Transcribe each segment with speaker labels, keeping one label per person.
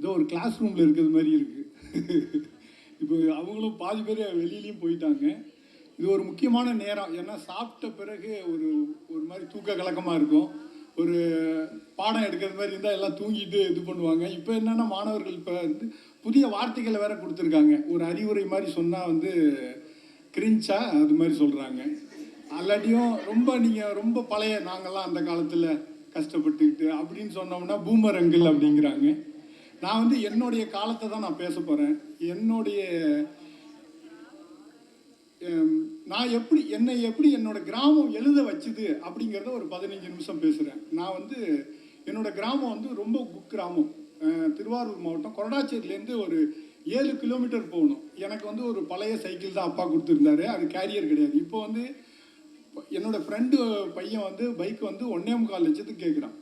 Speaker 1: ஏதோ ஒரு கிளாஸ் ரூமில் இருக்கிறது மாதிரி இருக்குது இப்போ அவங்களும் பாதி பேர் வெளியிலையும் போயிட்டாங்க. இது ஒரு முக்கியமான நேரம். ஏன்னா சாப்பிட்ட பிறகு ஒரு ஒரு மாதிரி தூக்க கலக்கமாக இருக்கும். ஒரு பாடம் எடுக்கிறது மாதிரி இருந்தால் எல்லாம் தூங்கிட்டு இது பண்ணுவாங்க. இப்போ என்னென்னா மாணவர்கள் இப்போ வந்து புதிய வார்த்தைகளை வேற கொடுத்துருக்காங்க. ஒரு அறிவுரை மாதிரி சொன்னால் வந்து கிரிஞ்சா அது மாதிரி சொல்கிறாங்க அல்லாட்டியும் ரொம்ப நீங்கள் ரொம்ப பழைய நாங்கள்லாம் அந்த காலத்தில் கஷ்டப்பட்டுக்கிட்டு அப்படின்னு சொன்னோம்னா பூமரங்கள் அப்படிங்கிறாங்க. நான் வந்து என்னுடைய காலத்தை தான் நான் பேச போகிறேன் என்னுடைய நான் எப்படி என்னை எப்படி என்னோட கிராமம் எழுத வச்சுது அப்படிங்கிறத ஒரு பதினஞ்சு நிமிஷம் பேசுகிறேன் நான் வந்து என்னோட கிராமம் வந்து ரொம்ப குக்கிராமம் கிராமம். திருவாரூர் மாவட்டம். கொரடாச்சேரியிலேருந்து ஒரு ஏழு கிலோமீட்டர் போகணும். எனக்கு வந்து ஒரு பழைய சைக்கிள் தான் அப்பா கொடுத்துருந்தாரு. அது கேரியர் கிடையாது. இப்போ வந்து என்னோடய ஃப்ரெண்டு பையன் வந்து பைக் வந்து ஒன்னே முக்கால் லட்சத்துக்கு கேட்குறான்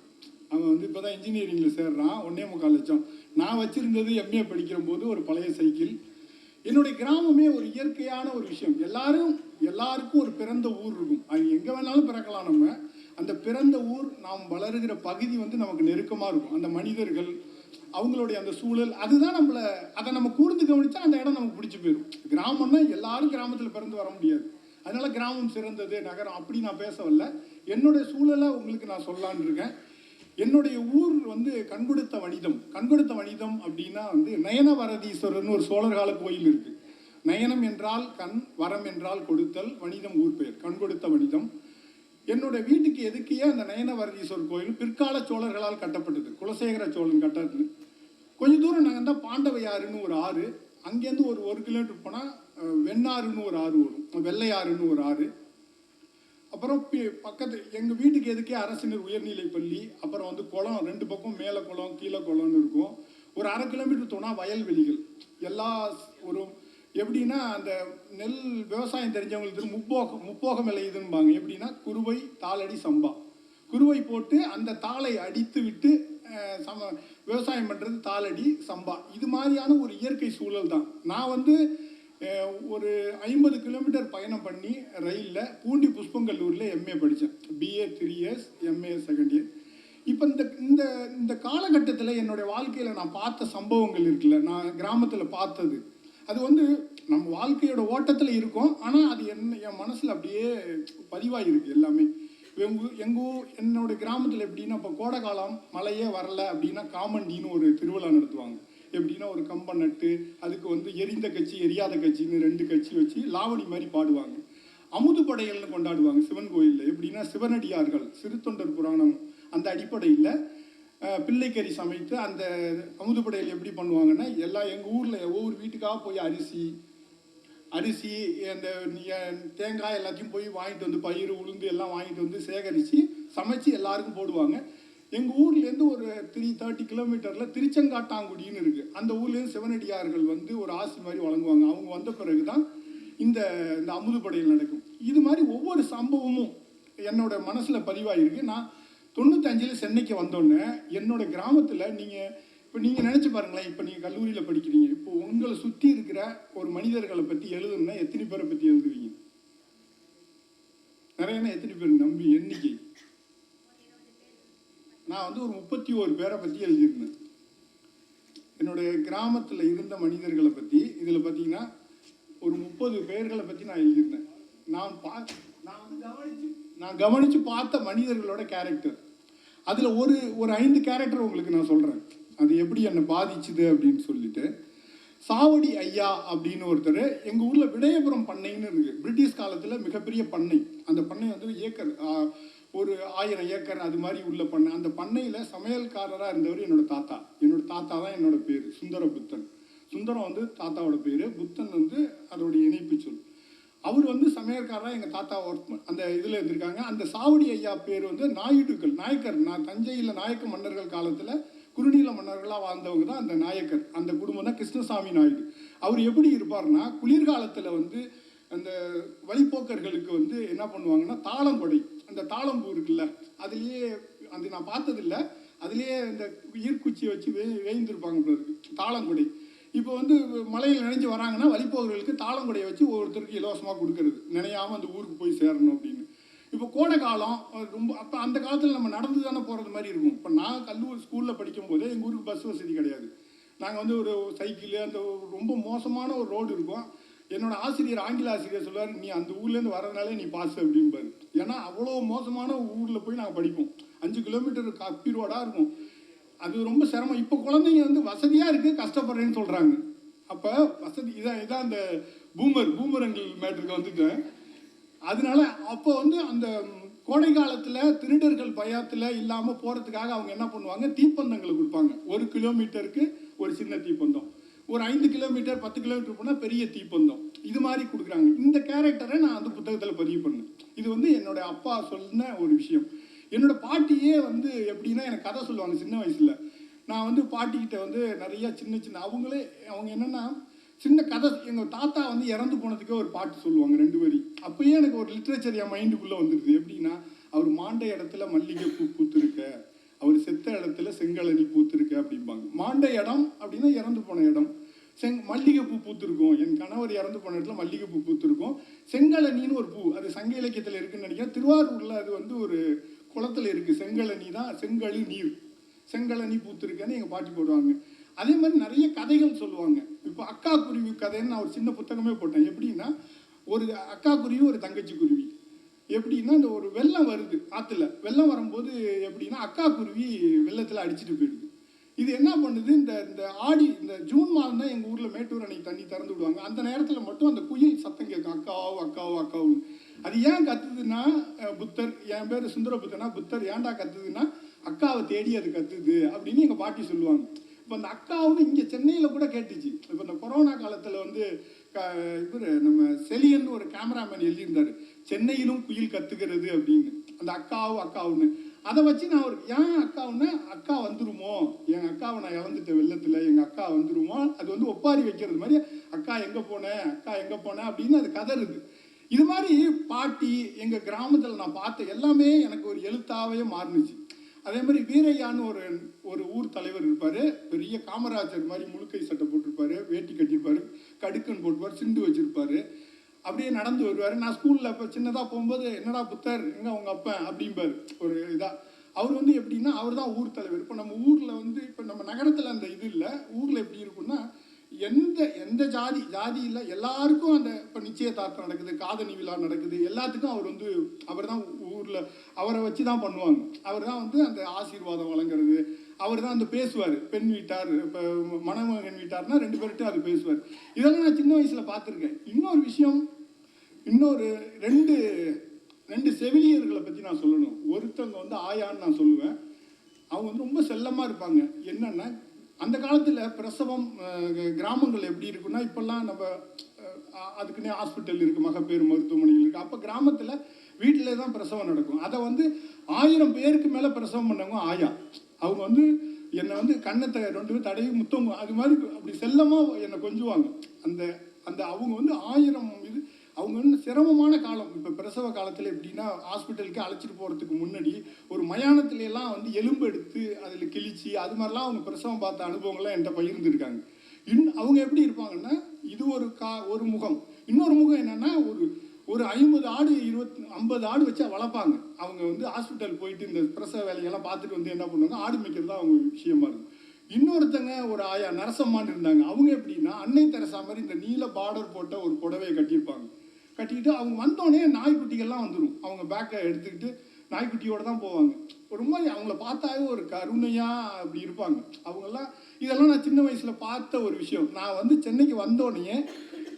Speaker 1: அவன் வந்து இப்போ தான் இன்ஜினியரிங்கில் சேர்றான். ஒன்னே முக்கால் லட்சம். நான் வச்சுருந்தது எம்ஏ படிக்கிற போது ஒரு பழைய சைக்கிள் என்னுடைய கிராமமே ஒரு இயற்கையான ஒரு விஷயம். எல்லாரும் எல்லாருக்கும் ஒரு பிறந்த ஊர் இருக்கும். அது எங்கே வேணாலும் பிறக்கலாம் நம்ம. அந்த பிறந்த ஊர் நாம் வளருகிற பகுதி வந்து நமக்கு நெருக்கமாக இருக்கும். அந்த மனிதர்கள் அவங்களுடைய அந்த சூழல் அதுதான் நம்மளை அதை நம்ம கூர்ந்து கவனிச்சா அந்த இடம் நமக்கு பிடிச்சி போயிடும் கிராமம்னா எல்லாரும் கிராமத்தில் பிறந்து வர முடியாது. அதனால கிராமம் சிறந்தது நகரம் அப்படி நான் பேச வரல. என்னுடைய சூழலை உங்களுக்கு நான் சொல்லலான்னு இருக்கேன். என்னுடைய ஊர் வந்து கண்கொடுத்த வனிதம் கண்கொடுத்த வனிதம் அப்படின்னா வந்து நயனவரதீஸ்வரர்னு ஒரு சோழர் கால கோயில் இருக்கு. நயனம் என்றால் கண் வரம் என்றால் கொடுத்தல் வனிதம் ஊர் பெயர். கண்கொடுத்த வனிதம் என்னோட வீட்டுக்கு எதுக்கே அந்த நயனவரதீஸ்வரர் கோயில் பிற்கால சோழர்களால் கட்டப்பட்டது. குலசேகர சோழன் கட்டது. கொஞ்ச தூரம் நாங்கள் தான் பாண்டவையாறுன்னு ஒரு ஆறு. அங்கேருந்து ஒரு ஒரு கிலோமீட்டர் போனால் வெண்ணாறுன்னு ஒரு ஆறு வரும். வெள்ளையாறுன்னு ஒரு ஆறு. அப்புறம் பி- பக்கத்து எங்கள் வீட்டுக்கு எதுக்கே அரசினர் உயர்நிலை பள்ளி அப்புறம் வந்து குளம் ரெண்டு பக்கம் மேலே குளம் கீழே குளம்னு இருக்கும். ஒரு அரை கிலோமீட்டர் தோணா வயல்வெளிகள் எல்லா ஒரு எப்படின்னா அந்த நெல் விவசாயம் தெரிஞ்சவங்களுக்கு முப்போகம் முப்போகம் விளையுதுன்பாங்க எப்படின்னா குருவை தாளடி சம்பா. குருவை போட்டு அந்த தாளை அடித்து விட்டு சம விவசாயம் பண்ணுறது தாளடி சம்பா. இது மாதிரியான ஒரு இயற்கை சூழல் தான் நான் வந்து ஒரு ஐம்பது கிலோமீட்டர் பயணம் பண்ணி ரயிலில் பூண்டி புஷ்பங்கல்லூரில் எம்ஏ படித்தேன் BA three years MA second year இப்போ இந்த இந்த இந்த காலகட்டத்தில் என்னுடைய வாழ்க்கையில் நான் பார்த்த சம்பவங்கள் இருக்குல்ல நான் கிராமத்தில் பார்த்தது. அது வந்து நம்ம வாழ்க்கையோட ஓட்டத்தில் இருக்கும் ஆனால் அது என்ன என் மனசில் அப்படியே பதிவாகிருக்கு எல்லாமே. எங்கள் எங்கள் ஊர் கிராமத்தில் எப்படின்னா இப்போ கோடை காலம் மழையே வரல அப்படின்னா காமண்டின்னு ஒரு திருவிழா நடத்துவாங்க. எப்படின்னா ஒரு கம்பம் நட்டு அதுக்கு வந்து எரிந்த கட்சி எரியாத கட்சின்னு ரெண்டு கட்சி வச்சு லாவணி மாதிரி பாடுவாங்க. அமுது படையல்னு கொண்டாடுவாங்க சிவன் கோயிலில். எப்படின்னா சிவனடியார்கள் சிறுத்தொண்டர் புராணம் அந்த அடிப்படையில் பிள்ளைக்கறி சமைத்து அந்த அமுது படையல் எப்படி பண்ணுவாங்கன்னா எல்லா எங்கள் ஊரில் ஒவ்வொரு வீட்டுக்காக போய் அரிசி அரிசி அந்த நீ- தேங்காய் எல்லாத்தையும் போய் வாங்கிட்டு வந்து பயிர் உளுந்து எல்லாம் வாங்கிட்டு வந்து சேகரித்து சமைச்சு எல்லாருக்கும் போடுவாங்க. எங்கள் ஊர்லேருந்து ஒரு த்ரீ தேர்ட்டி கிலோமீட்டரில் திருச்செங்காட்டாங்குடின்னு இருக்குது அந்த ஊர்லேருந்து சிவனடியார்கள் வந்து ஒரு ஆசி மாதிரி வழங்குவாங்க. அவங்க வந்த பிறகு தான் இந்த இந்த அமுது படையல் நடக்கும். இது மாதிரி ஒவ்வொரு சம்பவமும் என்னோட மனசில் பதிவாயிருக்கு. நான் தொண்ணூத்தஞ்சில் சென்னைக்கு வந்தோடனே என்னோட கிராமத்தில் நீங்கள் இப்போ நீங்கள் நினச்சி பாருங்களேன் இப்போ நீங்கள் கல்லூரியில் படிக்கிறீங்க. இப்போ உங்களை சுற்றி இருக்கிற ஒரு மனிதர்களை பற்றி எழுதணும்னா எத்தனை பேரை பற்றி எழுதுவீங்க? நிறையனா எத்தனை பேர் நம்பி எண்ணிக்கை? நான் வந்து ஒரு முப்பத்தி ஓரு பேரை பற்றி எழுதியிருந்தேன். என்னுடைய கிராமத்தில் இருந்த மனிதர்களை பற்றி இதில் பார்த்தீங்கன்னா ஒரு முப்பது பேர்களை பற்றி நான் எழுதியிருந்தேன். நான் பா நான் வந்து கவனிச்சு நான் கவனித்து பார்த்த மனிதர்களோட கேரக்டர் அதில் ஒரு ஒரு ஐந்து கேரக்டர் உங்களுக்கு நான் சொல்கிறேன் அது எப்படி என்னை பாதிச்சுது அப்படின்னு சொல்லிட்டு. சாவடி ஐயா அப்படின்னு ஒருத்தர் எங்கள் ஊரில் விடயபுரம் பண்ணைன்னு இருக்குது பிரிட்டிஷ் காலத்தில் மிகப்பெரிய பண்ணை. அந்த பண்ணை வந்து ஏக்கர் ஒரு ஆயிரம் ஏக்கர் அது மாதிரி உள்ள பண்ணை அந்த பண்ணையில் சமையல்காரராக இருந்தவர் என்னோட தாத்தா. என்னோட தாத்தா தான் என்னோட பேர் சுந்தர புத்தன் சுந்தரம் வந்து தாத்தாவோட பேர் புத்தன் வந்து அதோடைய இணைப்பு சொல். அவர் வந்து சமையல்காரராக எங்கள் தாத்தா ஒர்க் அந்த இதில் இருந்திருக்காங்க. அந்த சாவடி ஐயா பேர் வந்து நாயுடுக்கள் நாயக்கர். நான் தஞ்சையில் நாயக்க மன்னர்கள் காலத்தில் குறுநீல மன்னர்களாக வாழ்ந்தவங்க தான் அந்த நாயக்கர். அந்த குடும்பம் தான் கிருஷ்ணசாமி நாயுடு. அவர் எப்படி இருப்பார்னா குளிர்காலத்தில் வந்து அந்த வழிப்போக்கர்களுக்கு வந்து என்ன பண்ணுவாங்கன்னா தாளங்கொடை அந்த தாளம்பூ இருக்குல்ல அதுலேயே அந்த நான் பார்த்ததில்ல அதுலேயே இந்த ஈர்க்குச்சியை வச்சு வே வேய்ந்திருப்பாங்க போல இருக்கு இப்போ வந்து மலையில் நினைஞ்சு வராங்கன்னா வழிப்போக்கர்களுக்கு தாளங்குடையை வச்சு ஒவ்வொருத்தருக்கு இலவசமாக கொடுக்கறது நினையாமல் அந்த ஊருக்கு போய் சேரணும் அப்படின்னு. இப்போ கோடை காலம் ரொம்ப அப்போ அந்த காலத்தில் நம்ம நடந்து தானே போகிறது மாதிரி இருக்கும். இப்போ நான் கல்லூரி ஸ்கூலில் படிக்கும் போதே எங்கள் ஊருக்கு பஸ் வசதி கிடையாது. நாங்கள் வந்து ஒரு சைக்கிள் அந்த ரொம்ப மோசமான ஒரு ரோடு இருக்கும். என்னோட ஆசிரியர் ஆங்கில ஆசிரியர் சொல்லுவார் நீ அந்த ஊர்லேருந்து வரதுனாலே நீ பாஸ் அப்படிம்பாரு. ஏன்னா அவ்வளோ மோசமான ஊரில் போய் நாங்கள் படிப்போம். அஞ்சு கிலோமீட்டர் கப்பி ரோடாக இருக்கும். அது ரொம்ப சிரமம். இப்போ குழந்தைங்க வந்து வசதியாக இருக்குது கஷ்டப்படுறேன்னு சொல்கிறாங்க அப்போ வசதி இதான் இதான் அந்த பூமர் பூமரங்கள் மேட்டருக்கு வந்துட்டேன். அதனால அப்போ வந்து அந்த கோடை காலத்தில் திருடர்கள் பயத்தில் இல்லாமல் போகிறதுக்காக அவங்க என்ன பண்ணுவாங்க? தீப்பந்தங்களை கொடுப்பாங்க. ஒரு கிலோமீட்டருக்கு ஒரு சின்ன தீப்பந்தம். ஒரு ஐந்து கிலோமீட்டர் பத்து கிலோமீட்டர் போனால் பெரிய தீப்பந்தம். இது மாதிரி கொடுக்குறாங்க. இந்த கேரக்டரை நான் அந்த புத்தகத்தில் பதிவு பண்ணேன். இது வந்து என்னோட அப்பா சொன்ன ஒரு விஷயம். என்னோட பாட்டியே வந்து எப்படின்னா எனக்கு கதை சொல்லுவாங்க சின்ன வயசில். நான் வந்து பாட்டிக்கிட்ட வந்து நிறைய சின்ன சின்ன அவங்களே அவங்க என்னென்னா சின்ன கதை எங்கள் தாத்தா வந்து இறந்து போனதுக்கே ஒரு பாட்டு சொல்லுவாங்க ரெண்டு வரி. அப்போயே எனக்கு ஒரு லிட்ரேச்சர் என் மைண்டுக்குள்ளே வந்துடுது எப்படின்னா அவர் மாண்ட இடத்துல மல்லிகை பூ பூத்துருக்க அவர் செத்த இடத்துல செங்கழனி பூத்துருக்க அப்படிம்பாங்க. மாண்ட இடம் அப்படின்னா இறந்து போன இடம். செங் மல்லிகை பூ பூத்திருக்கும். என் கணவர் இறந்து போன இடத்துல மல்லிகைப்பூ பூத்திருக்கும். செங்கலனின்னு ஒரு பூ. அது சங்க இலக்கியத்தில் இருக்குன்னு நினைக்கிறேன். திருவாரூரில் அது வந்து ஒரு குளத்துல இருக்குது செங்கலனி தான் செங்கழி நீர். செங்கலனி பூத்திருக்கேன்னு எங்கள் பாட்டி போடுவாங்க. அதே மாதிரி நிறைய கதைகள் சொல்லுவாங்க. இப்போ அக்கா குருவி கதைன்னு நான் ஒரு சின்ன புத்தகமே போட்டேன். எப்படின்னா ஒரு அக்கா குருவி ஒரு தங்கச்சி குருவி. எப்படின்னா இந்த ஒரு வெள்ளம் வருது ஆற்றுல வெள்ளம் வரும்போது எப்படின்னா அக்கா குருவி வெள்ளத்தில் அடிச்சிட்டு போயிடுது. இது என்ன பண்ணுது? இந்த இந்த ஆடி இந்த ஜூன் மாதம் தான் எங்கள் ஊரில் மேட்டூர் அணை தண்ணி திறந்து விடுவாங்க. அந்த நேரத்தில் மட்டும் அந்த குயில் சத்தம் கேட்கும். அக்காவோ அக்காவோ அக்காவோ அது ஏன் கத்துதுன்னா புத்தர் என் பேர் சுந்தர புத்தர்னா புத்தர் ஏன்டா கத்துதுன்னா அக்காவை தேடி அது கத்துது அப்படின்னு எங்கள் பாட்டி சொல்லுவாங்க. இப்போ அந்த அக்காவுன்னு இங்கே சென்னையில் கூட கேட்டுச்சு. இப்போ இந்த கொரோனா காலத்தில் வந்து க இவர் நம்ம செலியன் ஒரு கேமராமேன் எழுதியிருந்தார். சென்னையிலும் குயில் கத்துக்கிறது அப்படின்னு. அந்த அக்காவும் அக்காவுன்னு. அதை வச்சு நான் ஒரு ஏன் அக்காவுன்னு அக்கா வந்துருமோ? என் அக்காவை நான் இழந்துட்டேன் வெள்ளத்தில் எங்கள் அக்கா வந்துருமோ? அது வந்து ஒப்பாரி வைக்கிறது மாதிரி அக்கா எங்கே போனேன் அக்கா எங்கே போனேன் அப்படின்னு அது கதறுது. இது மாதிரி பாட்டி எங்கள் கிராமத்தில் நான் பார்த்த எல்லாமே எனக்கு ஒரு எழுத்தாவே மாறுனுச்சு. அதே மாதிரி வீரையான்னு ஒரு ஒரு ஊர் தலைவர் இருப்பார். பெரிய காமராஜர் மாதிரி முழுக்கை சட்டை போட்டிருப்பாரு வேட்டி கட்டியிருப்பாரு கடுக்கன் போட்டுப்பார் சிண்டு வச்சிருப்பாரு. அப்படியே நடந்து வருவார். நான் ஸ்கூலில் இப்போ சின்னதாக போகும்போது என்னடா புத்தர் எங்கே உங்கள் அப்பன் அப்படிம்பாரு. ஒரு இதாக அவர் வந்து எப்படின்னா அவர் தான் ஊர் தலைவர். இப்போ நம்ம ஊரில் வந்து இப்போ நம்ம நகரத்தில் அந்த இது இல்லை. ஊரில் எப்படி இருக்குன்னா எந்த எந்த ஜாதி ஜாதி இல்லை. எல்லாருக்கும் அந்த இப்போ நிச்சயதார்த்தம் நடக்குது காதணி விழா நடக்குது. எல்லாத்துக்கும் அவர் வந்து அவர் தான் ஊரில் அவரை வச்சு தான் பண்ணுவாங்க. அவர் தான் வந்து அந்த ஆசீர்வாதம் வழங்குறது. அவர் தான் அந்த பேசுவார். பெண் வீட்டார் இப்போ மணமகன் வீட்டார்னா ரெண்டு பேர்கிட்ட அது பேசுவார். இதெல்லாம் நான் சின்ன வயசில் பார்த்துருக்கேன். இன்னொரு விஷயம் இன்னொரு ரெண்டு ரெண்டு செவிலியர்களை பற்றி நான் சொல்லணும். ஒருத்தவங்க வந்து ஆயான்னு நான் சொல்லுவேன். அவங்க வந்து ரொம்ப செல்லமாக இருப்பாங்க. என்னென்னா அந்த காலத்தில் பிரசவம் கிராமங்கள் எப்படி இருக்குன்னா இப்போல்லாம் நம்ம அதுக்குன்னே ஹாஸ்பிட்டல் இருக்குது மகப்பேறு மருத்துவமனைகள் இருக்குது அப்போ கிராமத்தில் வீட்டிலே தான் பிரசவம் நடக்கும். அதை வந்து ஆயிரம் பேருக்கு மேலே பிரசவம் பண்ணவங்க ஆயா. அவங்க வந்து என்னை வந்து கண்ணத்தை ரெண்டு பேர் தடவி முத்தம் அது மாதிரி அப்படி செல்லமாக என்னை கொஞ்சுவாங்க. அந்த அந்த அவங்க வந்து ஆயிரம் இது அவங்க வந்து சிரமமான காலம். இப்போ பிரசவ காலத்தில் எப்படின்னா ஹாஸ்பிட்டலுக்கு அழைச்சிட்டு போகிறதுக்கு முன்னாடி ஒரு மயானத்துல எல்லாம் வந்து எலும்பு எடுத்து அதில் கிழிச்சு அது மாதிரிலாம் அவங்க பிரசவம் பார்த்த அனுபவங்கள்லாம் என்கிட்ட பகிர்ந்துருக்காங்க. இன் அவங்க எப்படி இருப்பாங்கன்னா இது ஒரு கா ஒரு முகம். இன்னொரு முகம் என்னென்னா ஒரு ஒரு ஐம்பது ஆடு இருபத்தி ஐம்பது ஆடு வச்சா வளர்ப்பாங்க. அவங்க வந்து ஹாஸ்பிட்டல் போயிட்டு இந்த பிரசவ வேலையெல்லாம் பார்த்துட்டு வந்து என்ன பண்ணுவாங்க? ஆடு மேய்க்கிறது தான் அவங்க விஷயமா இருக்கும். இன்னொருத்தங்க ஒரு ஆயா நரசம்மான்னு இருந்தாங்க. அவங்க எப்படின்னா அன்னை தெரசா மாதிரி இந்த நீல பார்டர் போட்ட ஒரு புடவையை கட்டியிருப்பாங்க. கட்டிக்கிட்டு அவங்க வந்தோடனே நாய்க்குட்டிகள்லாம் வந்துடும் அவங்க பேக்கை எடுத்துக்கிட்டு நாய்க்குட்டியோட தான் போவாங்க. ஒரு மாதிரி அவங்கள பார்த்தாவே ஒரு கருணையாக அப்படி இருப்பாங்க. அவங்கெல்லாம் இதெல்லாம் நான் சின்ன வயசில் பார்த்த ஒரு விஷயம். நான் வந்து சென்னைக்கு வந்தோடனே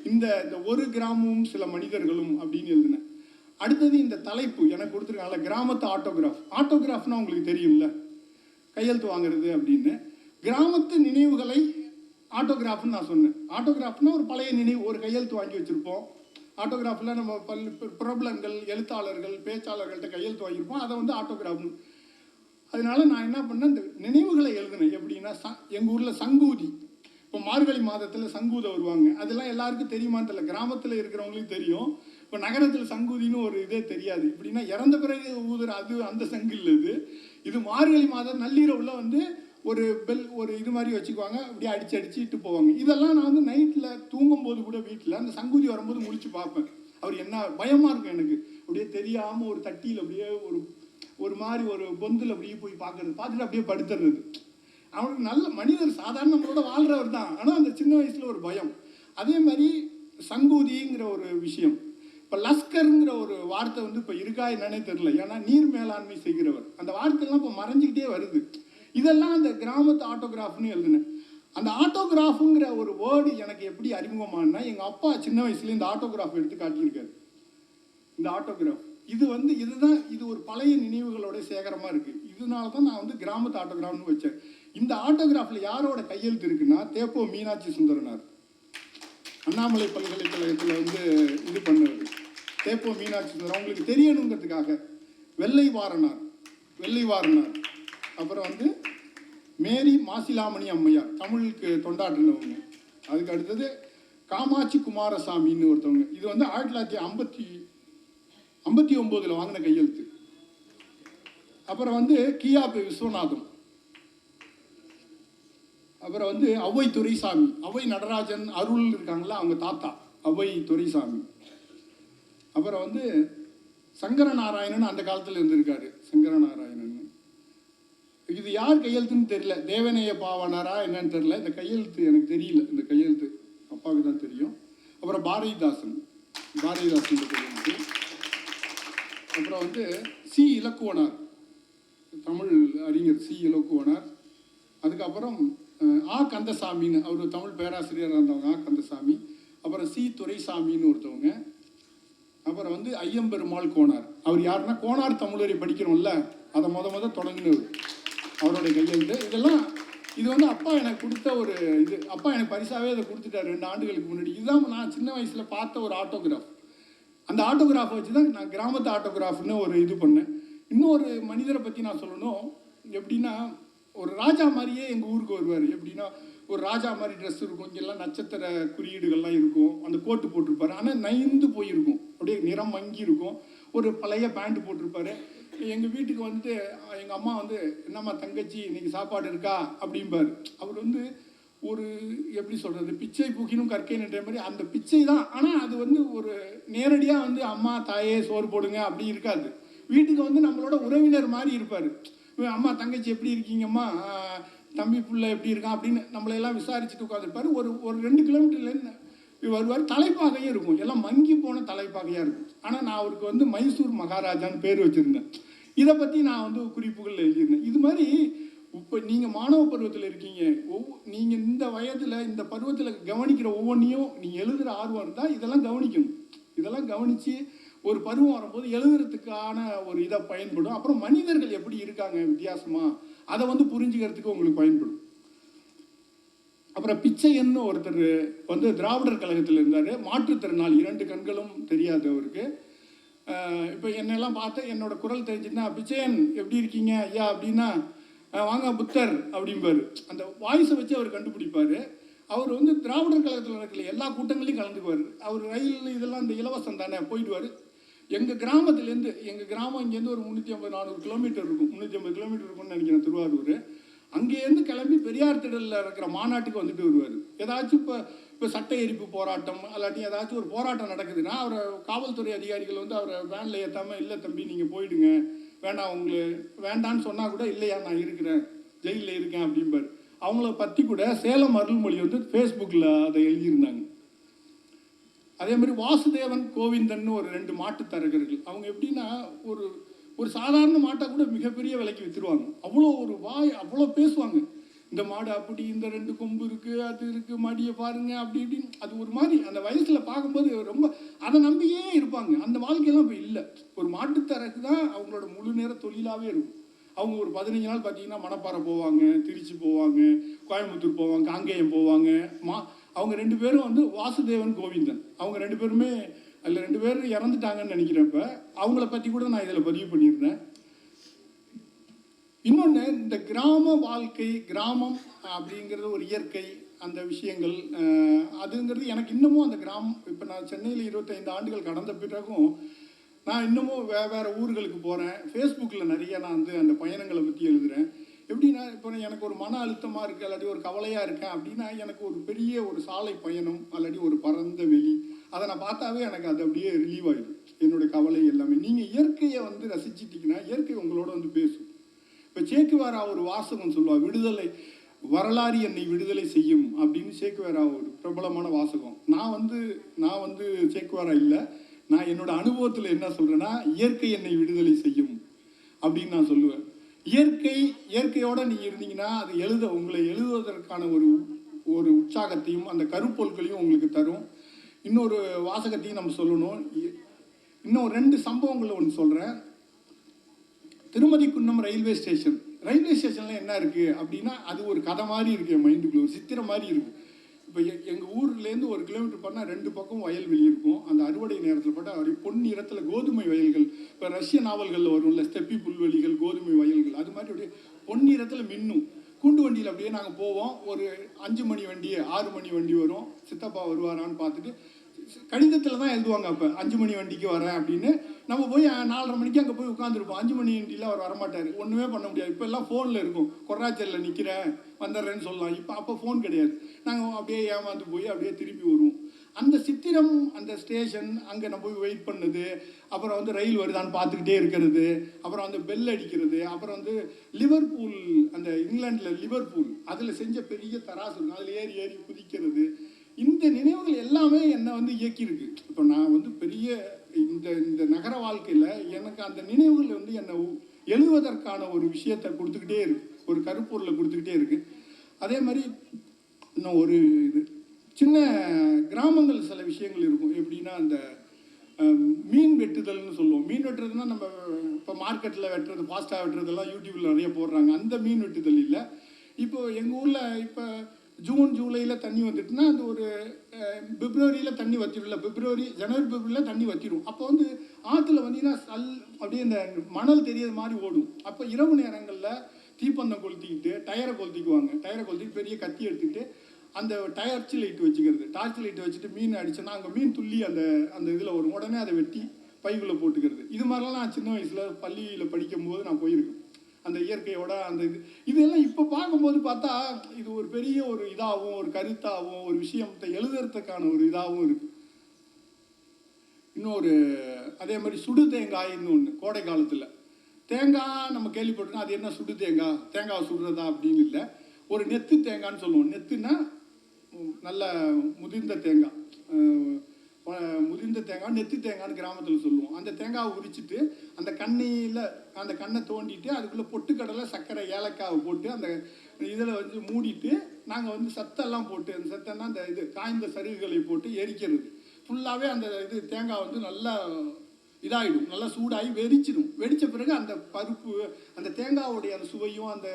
Speaker 1: இந்த இந்த ஒரு கிராமமும் சில மனிதர்களும் அப்படின்னு எழுதினேன் அடுத்தது இந்த தலைப்பு எனக்கு கொடுத்துருக்காங்கல்ல கிராமத்து ஆட்டோகிராஃப் ஆட்டோகிராஃப்னா உங்களுக்கு தெரியும்ல? கையெழுத்து வாங்குறது அப்படின்னு. கிராமத்து நினைவுகளை ஆட்டோகிராஃப்னு நான் சொன்னேன். ஆட்டோகிராஃப்னா ஒரு பழைய நினைவு ஒரு கையெழுத்து வாங்கி வச்சுருப்போம். ஆட்டோகிராஃபில் நம்ம பல் பிரபலங்கள் எழுத்தாளர்கள் பேச்சாளர்கள்ட்ட கையெழுத்து வாங்கியிருப்போம். அதை வந்து ஆட்டோகிராஃப்னு அதனால நான் என்ன பண்ணேன் இந்த நினைவுகளை எழுதினேன். எப்படின்னா ச எங்கள் ஊரில் சங்கூதி. இப்போ மார்கழி மாதத்தில் சங்கூத வருவாங்க. அதெல்லாம் எல்லாருக்கும் தெரியுமான்னு தெரியல. கிராமத்தில் இருக்கிறவங்களுக்கு தெரியும். இப்போ நகரத்தில் சங்கூதின்னு ஒரு இதே தெரியாது. இப்படின்னா இறந்த பிறகு ஊதுற அது அந்த சங்கு இல்லை இது. இது மார்கழி மாதம் நள்ளிரவுல வந்து ஒரு பெல் ஒரு இது மாதிரி வச்சுக்குவாங்க. அப்படியே அடிச்சு அடிச்சுட்டு போவாங்க. இதெல்லாம் நான் வந்து நைட்டில் தூங்கும்போது கூட வீட்டில் அந்த சங்கூதி வரும்போது முடிச்சு பார்ப்பேன். அவர் என்ன பயமாக இருக்கும் எனக்கு. அப்படியே தெரியாமல் ஒரு தட்டியில் அப்படியே ஒரு ஒரு மாதிரி ஒரு பொந்தில் அப்படியே போய் பார்க்கறது. பார்த்துட்டு அப்படியே படுத்துறது. அவனுக்கு நல்ல மனிதர் சாதாரண நம்மளோட வாழ்கிறவர் தான். ஆனால் அந்த சின்ன வயசில் ஒரு பயம். அதே மாதிரி சங்கூதிங்கிற ஒரு விஷயம். இப்போ லஸ்கருங்கிற ஒரு வார்த்தை வந்து இப்போ இருக்கா என்னன்னே தெரில ஏன்னா நீர் மேலாண்மை செய்கிறவர். அந்த வார்த்தைலாம் இப்போ மறைஞ்சிக்கிட்டே வருது. இதெல்லாம் அந்த கிராமத்து ஆட்டோகிராஃப்னு எழுதினேன். அந்த ஆட்டோகிராஃபுங்கிற ஒரு வேர்டு எனக்கு எப்படி அறிமுகமானா எங்கள் அப்பா சின்ன வயசுல இந்த ஆட்டோகிராஃப் எடுத்து காட்டியிருக்காரு. இந்த ஆட்டோகிராஃப். இது வந்து இதுதான் இது ஒரு பழைய நினைவுகளோட சேகரமாக இருக்குது இதனால தான் நான் வந்து கிராமத்து ஆட்டோகிராஃப்னு வச்சேன். இந்த ஆட்டோகிராஃபில் யாரோட கையெழுத்து இருக்குன்னா தேப்போ மீனாட்சி சுந்தரனார். அண்ணாமலை பல்கலைக்கழகத்தில் வந்து இது பண்ணவர். தேப்போ மீனாட்சி சுந்தரம் அவங்களுக்கு தெரியணுங்கிறதுக்காக வெள்ளை வாரனார் வெள்ளை வாரனார் அப்புறம் வந்து மேரி மாசிலாமணி அம்மையார் தமிழுக்கு தொண்டாற்றினவங்க. அதுக்கு அடுத்தது காமாட்சி குமாரசாமின்னு ஒருத்தவங்க. இது வந்து ஆயிரத்தி தொள்ளாயிரத்தி ஐம்பத்தி ஐம்பத்தி ஒம்போதில் வாங்கின கையெழுத்து. அப்புறம் வந்து கியாபி விஸ்வநாதம். அப்புறம் வந்து ஔவை துரைசாமி அவ்வை நடராஜன் அருள் இருக்காங்களா அவங்க தாத்தா அவ்வை துரைசாமி. அப்புறம் வந்து சங்கரநாராயணன் அந்த காலத்தில் இருந்திருக்காரு. சங்கரநாராயணன். இது யார் கையெழுத்துன்னு தெரியல. தேவநேய பாவனரா என்னன்னு தெரியல. இந்த கையெழுத்து எனக்கு தெரியல. இந்த கையெழுத்து அப்பாவுக்கு தான் தெரியும். அப்புறம் பாரதிதாசன். பாரதிதாசன் கையெழுத்து அப்புறம் வந்து சி இலக்குவனார். தமிழ் அறிஞர் சி இலக்குவனார். அதுக்கப்புறம் ஆ கந்தசாமின்னு அவர் தமிழ் பேராசிரியராக இருந்தவங்க ஆ கந்தசாமி. அப்புறம் சி துரைசாமின்னு ஒருத்தவங்க. அப்புறம் வந்து ஐயம்பெருமாள் கோனார். அவர் யாருன்னா கோனார் தமிழரை படிக்கிறோம்ல அதை முத முத தொடங்கினவர். அவருடைய கையெழுத்து. இதெல்லாம் இது வந்து அப்பா எனக்கு கொடுத்த ஒரு இது. அப்பா எனக்கு பரிசாவே அதை கொடுத்துட்டார் ரெண்டு ஆண்டுகளுக்கு முன்னாடி. இதுதான் நான் சின்ன வயசில் பார்த்த ஒரு ஆட்டோகிராஃப். அந்த ஆட்டோகிராஃபை வச்சு தான் நான் கிராமத்து ஆட்டோகிராஃப்னு ஒரு இது பண்ணேன். இன்னொரு மனிதரை பற்றி நான் சொல்லணும். எப்படின்னா ஒரு ராஜா மாதிரியே எங்கள் ஊருக்கு வருவார். எப்படின்னா ஒரு ராஜா மாதிரி ட்ரெஸ் இருக்கும். இங்கெல்லாம் நட்சத்திர குறியீடுகள்லாம் இருக்கும். அந்த கோட்டு போட்டிருப்பாரு. ஆனால் நைந்து போயிருக்கும். அப்படியே நிறம் மங்கி இருக்கும். ஒரு பழைய பேண்ட் போட்டிருப்பாரு. எங்கள் வீட்டுக்கு வந்துட்டு எங்கள் அம்மா வந்து என்னம்மா தங்கச்சி இன்னைக்கு சாப்பாடு இருக்கா? அப்படிம்பாரு. அவர் வந்து ஒரு எப்படி சொல்கிறது பிச்சை பூக்கினும் கற்கைன்ற மாதிரி அந்த பிச்சை தான். ஆனால் அது வந்து ஒரு நேரடியாக வந்து அம்மா தாயே சோறு போடுங்க. அப்படி இருக்காது. வீட்டுக்கு வந்து நம்மளோட உறவினர் மாதிரி இருப்பார். அம்மா தங்கச்சி எப்படி இருக்கீங்கம்மா? தம்பி பிள்ளை எப்படி இருக்கான்? அப்படின்னு நம்மளையெல்லாம் விசாரிச்சுட்டு உட்காந்துருப்பாரு ஒரு ஒரு ரெண்டு கிலோமீட்டர்லேருந்து வருவார். தலைப்பாகையும் இருக்கும். எல்லாம் மங்கி போன தலைப்பாகையாக இருக்கும். ஆனால் நான் அவருக்கு வந்து மைசூர் மகாராஜான்னு பேர் வச்சுருந்தேன். இதை பற்றி நான் வந்து குறிப்புகள் எழுதியிருந்தேன். இது மாதிரி இப்போ நீங்கள் மாணவ பருவத்தில் இருக்கீங்க. ஒவ்வொ நீங்கள் இந்த வயதில் இந்த பருவத்தில் கவனிக்கிற ஒவ்வொன்றையும் நீங்கள் எழுதுகிற ஆர்வம் இருந்தால் இதெல்லாம் கவனிக்கணும். இதெல்லாம் கவனித்து ஒரு பருவம் வரும்போது எழுதுறதுக்கான ஒரு இதை பயன்படும். அப்புறம் மனிதர்கள் எப்படி இருக்காங்க வித்தியாசமாக அதை வந்து புரிஞ்சுக்கிறதுக்கு உங்களுக்கு பயன்படும். அப்புறம் பிச்சையன்னு ஒருத்தர் வந்து திராவிடர் கழகத்தில் இருந்தார். மாற்றுத்திறனாளி இரண்டு கண்களும் தெரியாது அவருக்கு இப்போ என்னெல்லாம் பார்த்து என்னோட குரல் தெரிஞ்சுன்னா பிச்சையன் எப்படி இருக்கீங்க ஐயா? அப்படின்னா வாங்க புத்தர் அப்படிம்பார். அந்த வாய்ஸை வச்சு அவர் கண்டுபிடிப்பார். அவர் வந்து திராவிடர் கழகத்தில் நடக்கல எல்லா கூட்டங்களையும் கலந்துக்குவார். அவர் ரயில் இதெல்லாம் இந்த இலவசம் தானே போயிடுவார். எங்கள் கிராமத்துலேருந்து எங்கள் கிராமம் இங்கேருந்து ஒரு முந்நூற்றி ஐம்பது நானூறு கிலோமீட்டர் இருக்கும். முந்நூற்றி ஐம்பது கிலோமீட்டர் இருக்கும்னு நினைக்கிறேன் திருவாரூர். அங்கேருந்து கிளம்பி பெரியார் திடலில் இருக்கிற மாநாட்டுக்கு வந்துட்டு வருவார். ஏதாச்சும் இப்போ இப்போ சட்ட எரிப்பு போராட்டம் அல்லாட்டி ஏதாச்சும் ஒரு போராட்டம் நடக்குதுன்னா அவரை காவல்துறை அதிகாரிகள் வந்து அவரை வேனில் ஏற்றாமல் இல்லை தம்பி நீங்கள் போயிடுங்க. வேண்டாம் உங்களை வேண்டான்னு சொன்னால் கூட இல்லையா நான் இருக்கிறேன். ஜெயிலில் இருக்கேன் அப்படிம்பார். அவங்கள பற்றி கூட சேலம் அருள்மொழி வந்து ஃபேஸ்புக்கில் அதை எழுதியிருந்தாங்க. அதே மாதிரி வாசுதேவன் கோவிந்தன் ஒரு ரெண்டு மாட்டு தரகர்கள் அவங்க எப்படின்னா ஒரு ஒரு சாதாரண மாட்டை கூட மிகப்பெரிய விலைக்கு வித்துருவாங்க. அவ்வளோ ஒரு வாய் அவ்வளோ பேசுவாங்க. இந்த மாடு அப்படி இந்த ரெண்டு கொம்பு இருக்கு அது இருக்கு மடியை பாருங்க அப்படி இப்படின்னு. அது ஒரு மாதிரி அந்த வயசுல பார்க்கும்போது ரொம்ப அதை நம்பியே இருப்பாங்க. அந்த வாழ்க்கையெல்லாம் இப்போ இல்லை. ஒரு மாட்டுத்தரகு தான் அவங்களோட முழு நேர தொழிலாகவே இருக்கும். அவங்க ஒரு பதினஞ்சு நாள் பார்த்தீங்கன்னா மணப்பாறை போவாங்க திருச்சி போவாங்க கோயம்புத்தூர் போவாங்க காங்கேயம் போவாங்க மா அவங்க ரெண்டு பேரும் வந்து வாசுதேவன் கோவிந்தன். அவங்க ரெண்டு பேருமே அதில் ரெண்டு பேரும் இறந்துட்டாங்கன்னு நினைக்கிறப்ப அவங்கள பற்றி கூட நான் இதில் பதிவு பண்ணியிருந்தேன். இன்னொன்று இந்த கிராம வாழ்க்கை கிராமம் அப்படிங்கிறது ஒரு இயற்கை அந்த விஷயங்கள் அதுங்கிறது எனக்கு இன்னமும் அந்த கிராமம் இப்போ நான் சென்னையில் இருபத்தைந்து ஆண்டுகள் கடந்த பிறகும் நான் இன்னமும் வே வேறு ஊர்களுக்கு போகிறேன் ஃபேஸ்புக்கில் நிறைய நான் வந்து அந்த பயணங்களை பற்றி எழுதுகிறேன் எப்படின்னா இப்போ எனக்கு ஒரு மன அழுத்தமாக இருக்குது இல்லாட்டி ஒரு கவலையாக இருக்கேன் அப்படின்னா எனக்கு ஒரு பெரிய ஒரு சாலை பயணம் அல்லாட்டி ஒரு பரந்த வெளி அதை நான் பார்த்தாவே எனக்கு அது அப்படியே ரிலீவ் ஆகிடும் என்னுடைய கவலை எல்லாமே. நீங்கள் இயற்கையை வந்து ரசிச்சிட்டிங்கன்னா இயற்கை உங்களோட வந்து பேசும். இப்போ சேக்குவாரா ஒரு வாசகம் சொல்லுவாள் விடுதலை வரலாறு என்னை விடுதலை செய்யும் அப்படின்னு சேக்குவாரா ஒரு பிரபலமான வாசகம். நான் வந்து நான் வந்து சேக்குவாரா இல்லை. நான் என்னோட அனுபவத்தில் என்ன சொல்கிறேன்னா இயற்கை என்னை விடுதலை செய்யும் அப்படின்னு நான் சொல்லுவேன். இயற்கை இயற்கையோட நீங்க இருந்தீங்கன்னா அது எழுத உங்களை எழுதுவதற்கான ஒரு ஒரு உற்சாகத்தையும் அந்த கருப்பொருட்களையும் உங்களுக்கு தரும். இன்னொரு வாசகத்தையும் நம்ம சொல்லணும். இ- இன்னும் ரெண்டு சம்பவங்களை ஒன்று சொல்கிறேன் திருமதி குன்னம் ரயில்வே ஸ்டேஷன். ரயில்வே ஸ்டேஷன்ல என்ன இருக்கு அப்படின்னா அது ஒரு கதை மாதிரி இருக்கு என் மைண்டுக்குள்ள. ஒரு சித்திரம் மாதிரி இருக்கு. இப்போ எங்கள் ஊர்லேருந்து ஒரு கிலோமீட்டர் பண்ணால் ரெண்டு பக்கம் வயல்வெளி இருக்கும். அந்த அறுவடை நேரத்தில் பார்த்தா அப்படி பொன் நிறத்தில் கோதுமை வயல்கள். இப்போ ரஷ்ய நாவல்களில் வரும்ல ஸ்டெப்பி புல்வெளிகள் கோதுமை வயல்கள். அது மாதிரி அப்படியே பொன் நிறத்தில் மின்னும். கூண்டு வண்டியில் அப்படியே நாங்கள் போவோம். ஒரு அஞ்சு மணி வண்டி ஆறு மணி வண்டி வரும். சித்தப்பா வருவாரான்னு பார்த்துட்டு கடிதத்தில் தான் எழுதுவாங்க அப்போ அஞ்சு மணி வண்டிக்கு வரேன் அப்படின்னு. நம்ம போய் நாலரை மணிக்கு அங்கே போய் உட்காந்துருப்போம் அஞ்சு மணி வண்டியில் அவர் வரமாட்டார். ஒன்றுமே பண்ண முடியாது. இப்போ எல்லாம் ஃபோனில் இருக்கும். கொராச்சரில் நிற்கிறேன் வந்துடுறேன்னு சொல்லலாம். இப்போ அப்போ ஃபோன் கிடையாது. நாங்கள் அப்படியே ஏமாந்து போய் அப்படியே திரும்பி வருவோம். அந்த சித்திரம் அந்த ஸ்டேஷன் அங்கே நம்ம போய் வெயிட் பண்ணது. அப்புறம் வந்து ரயில் வருதான்னு பார்த்துக்கிட்டே இருக்கிறது. அப்புறம் வந்து பெல் அடிக்கிறது. அப்புறம் வந்து லிவர்பூல் அந்த இங்கிலாண்டில் லிவர்பூல் அதில் செஞ்ச பெரிய தராசு இருக்கும். அதில் ஏறி ஏறி குதிக்கிறது. இந்த நினைவுகள் எல்லாமே என்னை வந்து இயக்கியிருக்கு. இப்போ நான் வந்து பெரிய இந்த இந்த நகர வாழ்க்கையில் எனக்கு அந்த நினைவுகள் வந்து என்னை எழுதுவதற்கான ஒரு விஷயத்தை கொடுத்துக்கிட்டே இருக்கு. ஒரு கருப்பொருளை கொடுத்துக்கிட்டே இருக்கு. அதே மாதிரி இன்னும் ஒரு இது. சின்ன கிராமங்கள் சில விஷயங்கள் இருக்கும். எப்படின்னா அந்த மீன் வெட்டுதல்னு சொல்லுவோம். மீன் வெட்டுறதுன்னா நம்ம இப்போ மார்க்கெட்டில் வெட்டுறது ஃபாஸ்ட்டாக வெட்டுறதெல்லாம் யூடியூப்பில் நிறைய போடுறாங்க. அந்த மீன் வெட்டுதல் இல்லை. இப்போ எங்கள் ஊரில் இப்போ ஜூன் ஜூலையில் தண்ணி வந்துட்டுனா அது ஒரு பிப்ரவரியில் தண்ணி வற்றிடும்ல பிப்ரவரி ஜனவரி பிப்ரவரியில் தண்ணி வத்திடும் அப்போ வந்து ஆற்றுல வந்தீங்கன்னா சல் அப்படியே இந்த மணல் தெரியாத மாதிரி ஓடும். அப்போ இரவு நேரங்களில் தீப்பந்தம் கொளுத்திக்கிட்டு டயரை கொளுத்திக்குவாங்க. டயரை கொளுத்திட்டு பெரிய கத்தி எடுத்துக்கிட்டு அந்த டார்ச் லைட் வச்சுக்கிறது. டார்ச் லைட் வச்சுட்டு மீன் அடிச்சோன்னா அங்கே மீன் துள்ளி அந்த அந்த இதில் வரும். உடனே அதை வெட்டி பைக்குள்ளே போட்டுக்கிறது. இது மாதிரிலாம் நான் சின்ன வயசில் பள்ளியில் படிக்கும்போது நான் போயிருக்கேன். அந்த இயற்கையோட அந்த இது. இதெல்லாம் இப்போ பார்க்கும்போது பார்த்தா இது ஒரு பெரிய ஒரு இதாகவும் ஒரு கருத்தாகவும் ஒரு விஷயத்தை எழுதுறதுக்கான ஒரு இதாகவும் இருக்கு. இன்னொரு அதே மாதிரி சுடு தேங்காய்னு ஒன்று கோடை காலத்தில். தேங்காய் நம்ம கேள்விப்பட்டிருக்கோம். அது என்ன சுடு தேங்காய் தேங்காய் சுடுறதா அப்படின்னு இல்லை. ஒரு நெத்து தேங்காய்னு சொல்லுவோம். நெத்துனா நல்ல முதிர்ந்த தேங்காய் முதிர்ந்த தேங்காய் நெத்து தேங்காய்னு கிராமத்தில் சொல்லுவோம். அந்த தேங்காவை உரிச்சிட்டு அந்த கண்ணியில் அந்த கண்ணை தோண்டிட்டு அதுக்குள்ளே பொட்டுக்கடலை சர்க்கரை ஏலக்காவை போட்டு அந்த இதில் வந்து மூடிட்டு நாங்கள் வந்து சத்தெல்லாம் போட்டு அந்த சத்தம்னா அந்த இது காய்ந்த சருகுகளை போட்டு எரிக்கிறது. ஃபுல்லாகவே அந்த இது தேங்காய் வந்து நல்லா இதாகிடும் நல்லா சூடாகி வெடிச்சிடும். வெடித்த பிறகு அந்த பருப்பு அந்த தேங்காவுடைய அந்த சுவையும் அந்த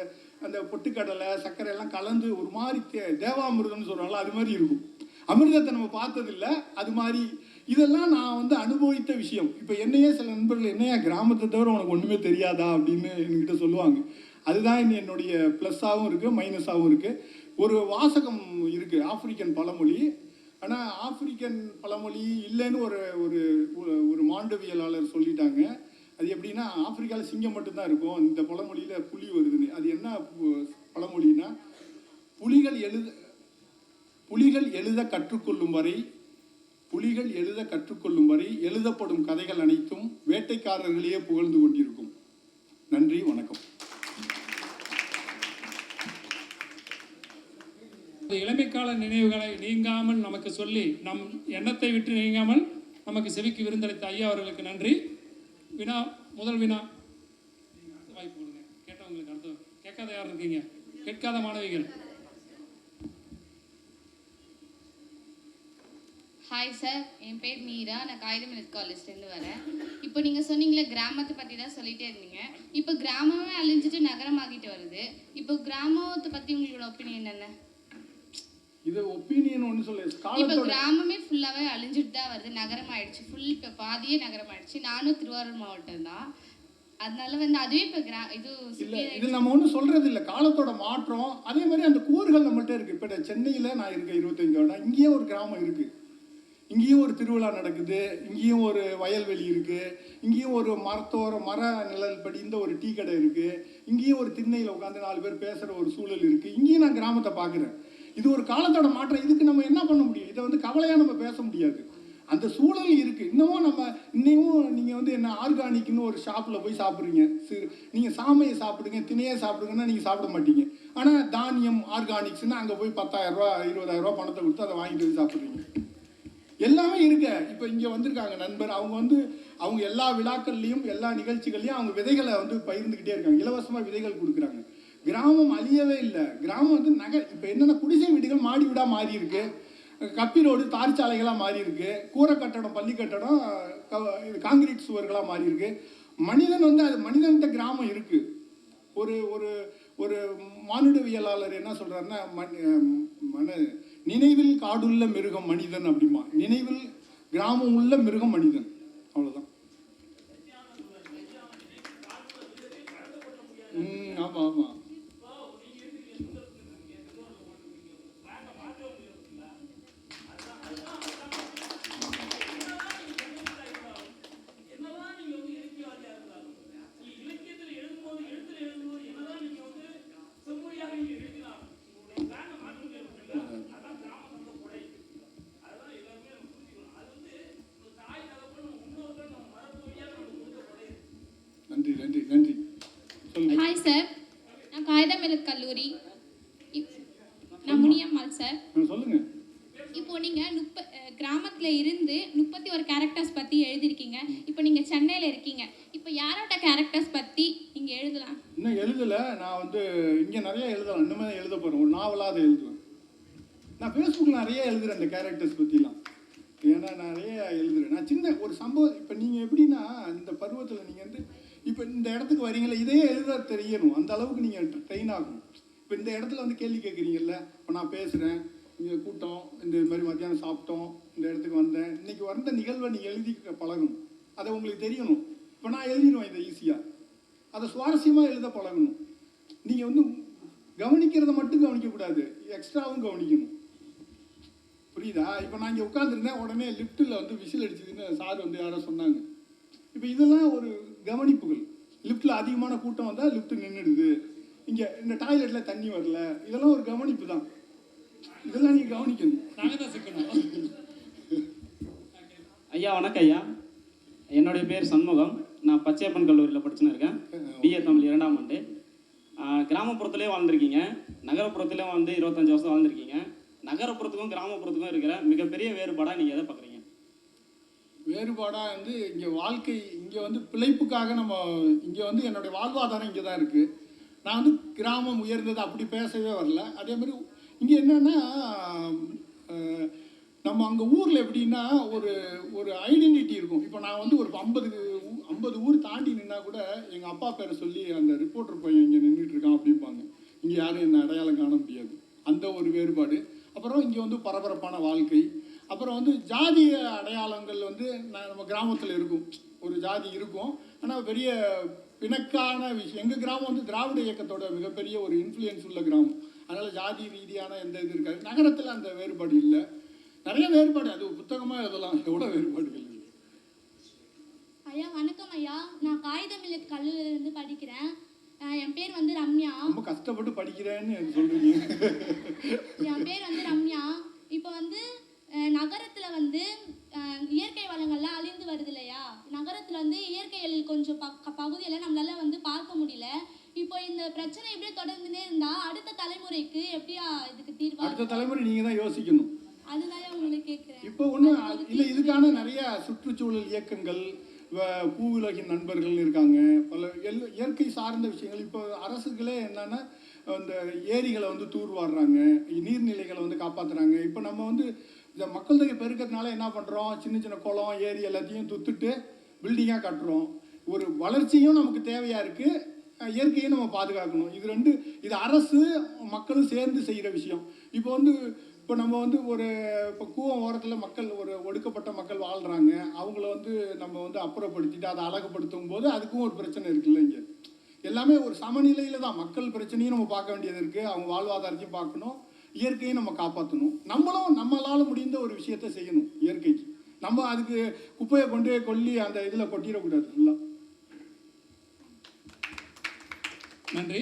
Speaker 1: அந்த பொட்டுக்கடலை சர்க்கரை எல்லாம் கலந்து ஒரு மாதிரி தே தேவாமிர்தம்னு சொல்கிறாங்களோ அது மாதிரி இருக்கும். அமிர்தத்தை நம்ம பார்த்ததில்ல. அது மாதிரி இதெல்லாம் நான் வந்து அனுபவித்த விஷயம். இப்போ என்னையே சில நண்பர்கள் என்னையா கிராமத்தை தவிர உனக்கு ஒன்றுமே தெரியாதா அப்படின்னு என்கிட்ட சொல்லுவாங்க. அதுதான் என்னுடைய ப்ளஸ்ஸாகவும் இருக்குது மைனஸாகவும் இருக்குது ஒரு வாசகம் இருக்குது ஆப்பிரிக்கன் பழமொழி. ஆனால் ஆப்பிரிக்கன் பழமொழி இல்லைன்னு ஒரு ஒரு ஒரு- மாண்டவியலாளர் சொல்லிட்டாங்க. அது எப்படின்னா ஆப்பிரிக்காவில் சிங்கம் மட்டும்தான் இருக்கும். இந்த பழமொழியில் புலி வருதுன்னு. அது என்ன பழமொழின்னா புலிகள் எழுத புலிகள் எழுத கற்றுக்கொள்ளும் வரை புலிகள் எழுத கற்றுக்கொள்ளும் வரை எழுதப்படும் கதைகள் அனைத்தும் வேட்டைக்காரர்களையே புகழ்ந்து கொண்டிருக்கும். நன்றி வணக்கம்.
Speaker 2: இளமைக்கால நினைவுகளை நீங்காமல் நமக்கு சொல்லி நம் எண்ணத்தை விட்டு நீங்காமல் நமக்கு செவிக்கு விருந்தளித்த ஐயா அவர்களுக்கு நன்றி. வினா முதல் வினா. வாய்ப்பு கொடுங்க கேட்டவங்களுக்கு அர்த்தம் கேட்காத யார் இருக்கீங்க? கேட்காத மாணவிகள்.
Speaker 3: ஹாய் சார் என் பேர் மீரா. நான் காகிதம் காலேஜ்லேருந்து வரேன். இப்போ நீங்கள் சொன்னீங்களே கிராமத்தை பற்றி தான் சொல்லிகிட்டே இருந்தீங்க. இப்போ கிராமமே அழிஞ்சிட்டு நகரமாகிட்டு வருது. இப்போ கிராமத்தை பற்றி உங்களோட ஒப்பீனியன் என்ன
Speaker 1: இது ஒப்பீனியன் ஒன்று சொல்ல.
Speaker 3: இப்போ
Speaker 1: காலத்தோட
Speaker 3: கிராமமே ஃபுல்லாகவே அழிஞ்சிட்டு தான் வருது. நகரம் ஆயிடுச்சு ஃபுல் இப்போ பாதியே நகரம் ஆயிடுச்சு நானும் திருவாரூர் மாவட்டம் தான். அதனால வந்து அதுவே இப்போ கிரா இது
Speaker 1: இல்ல இது நம்ம ஒன்றும் சொல்றது இல்ல. காலத்தோட மாற்றம். அதே மாதிரி அந்த கூறுகள் நம்மள்ட்ட இருக்கு. இப்போ சென்னையில நான் இருக்கேன் இருபத்தஞ்சு வருடம் இங்கேயும் ஒரு கிராமம் இருக்கு. இங்கேயும் ஒரு திருவிழா நடக்குது. இங்கேயும் ஒரு வயல்வெளி இருக்கு. இங்கேயும் ஒரு மரத்தோர மர நிழல் படிந்த ஒரு டீ கடை இருக்கு. இங்கேயும் ஒரு திண்ணையில் உட்காந்து நாலு பேர் பேசுற ஒரு சூழல் இருக்கு. இங்கேயும் நான் கிராமத்தை பார்க்குறேன் இது ஒரு காலத்தோட மாற்றம். இதுக்கு நம்ம என்ன பண்ண முடியும்? இதை வந்து கவலையாக நம்ம பேச முடியாது. அந்த சூழல் இருக்குது இன்னமும் நம்ம இன்னமும் நீங்கள் வந்து என்ன ஆர்கானிக்னு ஒரு ஷாப்பில் போய் சாப்பிட்றீங்க. சிறு நீங்கள் சாமையை சாப்பிடுங்க திணையை சாப்பிடுங்கன்னா நீங்கள் சாப்பிட மாட்டீங்க. ஆனால் தானியம் ஆர்கானிக்ஸ்னு அங்கே போய் பத்தாயிரம் ரூபா இருபதாயிரம் ரூபா பணத்தை கொடுத்து அதை வாங்கிட்டு வந்து சாப்பிட்றீங்க. எல்லாமே இருக்கு இப்போ இங்கே வந்திருக்காங்க நண்பர். அவங்க வந்து அவங்க எல்லா விழாக்கள்லையும் எல்லா நிகழ்ச்சிகள்லையும் அவங்க விதைகளை வந்து பகிர்ந்துக்கிட்டே இருக்காங்க. இலவசமாக விதைகள் கொடுக்குறாங்க. கிராமம் அழியவே இல்லை. கிராமம் வந்து நகர் இப்போ என்னென்ன குடிசை வீடுகள் மாடி வீடாக மாறி இருக்கு கப்பி ரோடு தார் சாலைகளாக மாறி இருக்கு கூரை கட்டடம் பள்ளி கட்டடம் க- இது காங்கிரீட் சுவர்களாக மாறி இருக்கு மனிதன் வந்து அது மனிதன்கிட்ட கிராமம் இருக்கு. ஒரு ஒரு ஒரு மானுடவியலாளர் என்ன சொல்கிறாருன்னா மண் மன நினைவில் காடுள்ள மிருகம் மனிதன் அப்படிமா நினைவில் கிராமம் உள்ள மிருகம் மனிதன். அவ்வளோதான் ம் ஆமாம் ஆமா நன்றி நன்றி நன்றி சொல்லுங்க
Speaker 4: ஹாய் சார் நான் காகிதமில்லத் கல்லூரி இப்- நான் முனியம்மாள் சார்
Speaker 1: ஆ, சொல்லுங்க
Speaker 4: இப்போ நீங்க முப்ப அஹ் கிராமத்துல இருந்து முப்பத்தி ஒரு கேரக்டர்ஸ் பத்தி எழுதிருக்கீங்க இப்போ நீங்க சென்னையில இருக்கீங்க. இப்போ யாரோட கேரக்டர்ஸ் பத்தி நீங்க எழுதலாம்?
Speaker 1: இன்னும் எழுதல. நான் வந்து இங்க நிறைய எழுதலாம். இன்னுமே எழுத போறேன். ஒரு நாவலா அதை எழுதுவேன். நான் ஃபேஸ்புக்கில் நிறைய எழுதுறேன் இந்த கேரக்டர்ஸ் பற்றிலாம் ஏன்னா நிறைய எழுதுறேன். நான் சின்ன ஒரு சம்பவம். இப்போ நீங்கள் எப்படின்னா இந்த பருவத்தில் நீங்கள் வந்து இப்போ இந்த இடத்துக்கு வரீங்களா இதையே எழுத தெரியணும். அந்த அளவுக்கு நீங்கள் ட்ரெயின் ஆகும் இப்போ இந்த இடத்துல வந்து கேள்வி கேட்குறீங்கல்ல இப்போ நான் பேசுகிறேன் இங்கே கூட்டம். இந்த மாதிரி மத்தியானம் சாப்பிட்டோம். இந்த இடத்துக்கு வந்தேன். இன்னைக்கு வந்த நிகழ்வை நீங்கள் எழுதி பழகணும். அதை உங்களுக்கு தெரியணும். இப்போ நான் எழுதிடுவேன் இதை ஈஸியாக அதை சுவாரஸ்யமாக எழுத பழகணும். நீங்கள் வந்து கவனிக்கிறத மட்டும் கவனிக்கக்கூடாது எக்ஸ்ட்ராவும் கவனிக்கணும். புரியுதா? இப்போ நான் இங்கே உட்காந்துருந்தேன் உடனே லிஃப்ட்டில் வந்து விசில் அடிச்சதுன்னு சார் வந்து யாரோ சொன்னாங்க. இப்போ இதெல்லாம் ஒரு கவனிப்புகள். லிஃப்ட்டில் அதிகமான கூட்டம் வந்தால் லிஃப்ட்டு நின்றுடுது இங்கே இந்த டாய்லெட்டில் தண்ணி வரல. இதெல்லாம் ஒரு கவனிப்பு தான். இதெல்லாம் நீங்கள் கவனிக்கணும்.
Speaker 2: நாங்கள் தான் சிக்கணும்.
Speaker 5: ஐயா வணக்கம் ஐயா. என்னுடைய பேர் சண்முகம். நான் பச்சையப்பன் கல்லூரியில் படிச்சுன்னு இருக்கேன். பிஏ தமிழ் இரண்டாம் ஆண்டு. ஆஹ் கிராமப்புறத்திலே வாழ்ந்திருக்கீங்க. நகரப்புறத்திலே வந்து இருபத்தஞ்சு வருஷம் வாழ்ந்திருக்கீங்க. நகரப்புறத்துக்கும் கிராமப்புறத்துக்கும் இருக்கிற மிகப்பெரிய வேறுபாடாக நீங்கள் எதை பார்க்குறீங்க?
Speaker 1: வேறுபாடாக வந்து இங்கே வாழ்க்கை இங்கே வந்து பிழைப்புக்காக நம்ம இங்கே வந்து என்னுடைய வாழ்வாதாரம் இங்கே தான் இருக்குது நான் வந்து கிராமம் உயர்ந்தது அப்படி பேசவே வரல. அதே மாதிரி இங்கே என்னென்னா நம்ம அங்கே ஊரில் எப்படின்னா ஒரு ஒரு ஐடென்டிட்டி இருக்கும். இப்போ நான் வந்து ஒரு ஐம்பது ஐம்பது ஊர் தாண்டி நின்னா கூட எங்கள் அப்பா பேரை சொல்லி அந்த ரிப்போர்ட்டர் பையன் இங்கே நின்றுட்டு இருக்கான் அப்படிம்பாங்க. இங்கே யாரும் என்ன அடையாளம் காண முடியாது. அந்த ஒரு வேறுபாடு. அப்புறம் இங்கே வந்து பரபரப்பான வாழ்க்கை. அப்புறம் வந்து ஜாதிய அடையாளங்கள் வந்து நான் நம்ம கிராமத்தில் இருக்கும். ஒரு ஜாதி இருக்கும். ஆனால் பெரிய பிணக்கான விஷயம் எங்கள் கிராமம் வந்து திராவிட இயக்கத்தோட மிகப்பெரிய ஒரு இன்ஃப்ளூயன்ஸ் உள்ள கிராமம். அதனால் ஜாதி ரீதியான எந்த இது இருக்காது. நகரத்தில் அந்த வேறுபாடு இல்லை. நிறைய வேறுபாடு அது புத்தகமாக எழுதலாம் எவ்வளோ வேறுபாடுகள்
Speaker 4: ஐயா வணக்கம் ஐயா. நான் காகிதமில்லத் கல்லூரியிலிருந்து படிக்கிறேன். என் பேர் வந்து ரம்யா.
Speaker 1: ரொம்ப கஷ்டப்பட்டு படிக்கிறேன்னு சொல்கிறீங்க
Speaker 4: என் பேர் வந்து ரம்யா. இப்போ வந்து நகரத்துல வந்து இயற்கை வளங்கள்லாம் அழிந்து வருது இல்லையா? நகரத்துல வந்து இயற்கை எழில் கொஞ்சம் பக்க பகுதியெல்லாம் நம்மளால வந்து பார்க்க முடியல. இப்போ இந்த பிரச்சனை இப்படியே தொடர்ந்துனே இருந்தா அடுத்த தலைமுறைக்கு எப்படியா இதுக்கு தீர்வா?
Speaker 1: அடுத்த தலைமுறை நீங்கள் தான் யோசிக்கணும். இப்போ ஒன்றும் இல்லை இதுக்கான நிறைய சுற்றுச்சூழல் இயக்கங்கள் வ- பூவுலகின் நண்பர்கள் இருக்காங்க. பல எல் இயற்கை சார்ந்த விஷயங்கள். இப்போ அரசுகளே என்னன்னா இந்த ஏரிகளை வந்து தூர்வாடுறாங்க நீர்நிலைகளை வந்து காப்பாற்றுறாங்க இப்போ நம்ம வந்து இந்த மக்கள் தொகை பெருக்கிறதுனால என்ன பண்ணுறோம் சின்ன சின்ன குளம் ஏரி எல்லாத்தையும் துத்துட்டு பில்டிங்காக கட்டுறோம். ஒரு வளர்ச்சியும் நமக்கு தேவையாக இருக்குது இயற்கையும் நம்ம பாதுகாக்கணும். இது ரெண்டு இது அரசு மக்களும் சேர்ந்து செய்கிற விஷயம். இப்போ வந்து இப்போ நம்ம வந்து ஒரு இப்போ கூவம் ஓரத்தில் மக்கள் ஒரு ஒடுக்கப்பட்ட மக்கள் வாழ்கிறாங்க அவங்கள வந்து நம்ம வந்து அப்புறப்படுத்திட்டு அதை அழகுபடுத்தும் போது அதுக்கும் ஒரு பிரச்சனை இருக்குல்ல இங்கே. எல்லாமே ஒரு சமநிலையில் தான். மக்கள் பிரச்சனையும் நம்ம பார்க்க வேண்டியது இருக்குது அவங்க வாழ்வாதாரத்தையும் பார்க்கணும். இயற்கையும் நம்ம காப்பாற்றணும் நம்மளும் நம்மளால் முடிந்த ஒரு விஷயத்தை செய்யணும் இயற்கைக்கு. நம்ம அதுக்கு குப்பையை கொண்டு போய் கொல்லி அந்த இதில் கொட்டிடக்கூடாது. ஃபுல்லாக
Speaker 2: நன்றி.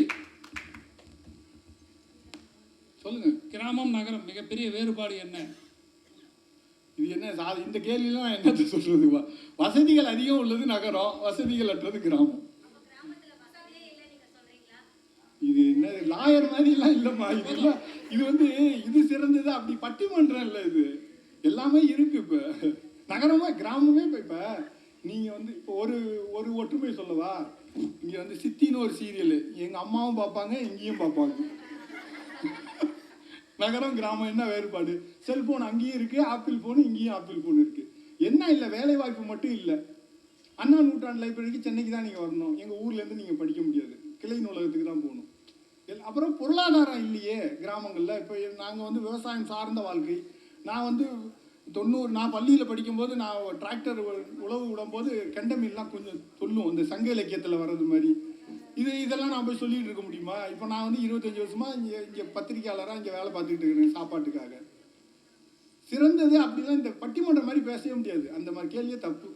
Speaker 1: சொல்லுங்க.
Speaker 2: கிராமம் நகரம் மிகப்பெரிய வேறுபாடு என்ன?
Speaker 1: இது என்ன சா- இந்த கேள்வியெல்லாம் நான் என்னத்தை சொல்றது? வசதிகள் அதிகம் உள்ளது நகரம் வசதிகள் அற்றது கிராமம். இது என்ன லாயர் மாதிரிலாம் இல்லைம்மா. இது இது வந்து இது சிறந்தது அப்படி பட்டிமன்றம் இல்லை இது. எல்லாமே இருக்கு இப்போ. நகரமா கிராமமே இப்போ இப்போ. நீங்கள் வந்து இப்போ ஒரு ஒரு ஒற்றுமை சொல்லவா? இங்கே வந்து சித்தின்னு ஒரு சீரியல். எங்கள் அம்மாவும் பார்ப்பாங்க இங்கேயும் பார்ப்பாங்க. நகரம் கிராமம் என்ன வேறுபாடு? செல்போன் அங்கேயும் இருக்கு ஆப்பிள் ஃபோன் இங்கேயும் ஆப்பிள் ஃபோன் இருக்கு. என்ன இல்லை? வேலை வாய்ப்பு மட்டும் இல்லை. அண்ணா நூற்றாண்டு லைப்ரரிக்கு சென்னைக்கு தான் நீங்கள் வரணும். எங்கள் ஊர்லேருந்து நீங்கள் படிக்க முடியாது. கிளை நூலகத்துக்கு தான் போகணும். எல்- அப்புறம் பொருளாதாரம் இல்லையே கிராமங்களில். இப்போ நாங்கள் வந்து விவசாயம் சார்ந்த வாழ்க்கை. நான் வந்து தொண்ணூறு நான் பள்ளியில் படிக்கும்போது நான் டிராக்டர் உழவு விடும்போது கெண்டமீன்லாம் கொஞ்சம் சொல்லும் இந்த சங்க இலக்கியத்தில் வர்றது மாதிரி. இது இதெல்லாம் நான் போய் சொல்லிட்டு இருக்க முடியுமா? இப்போ நான் வந்து இருபத்தஞ்சி வருஷமா இங்கே இங்கே பத்திரிக்கையாளராக இங்கே வேலை பார்த்துக்கிட்டு இருக்கிறேன் சாப்பாட்டுக்காக. சிறந்தது அப்படிலாம் இந்த பட்டிமன்றம் மாதிரி பேசவே முடியாது. அந்த மாதிரி கேள்வியே தப்பு.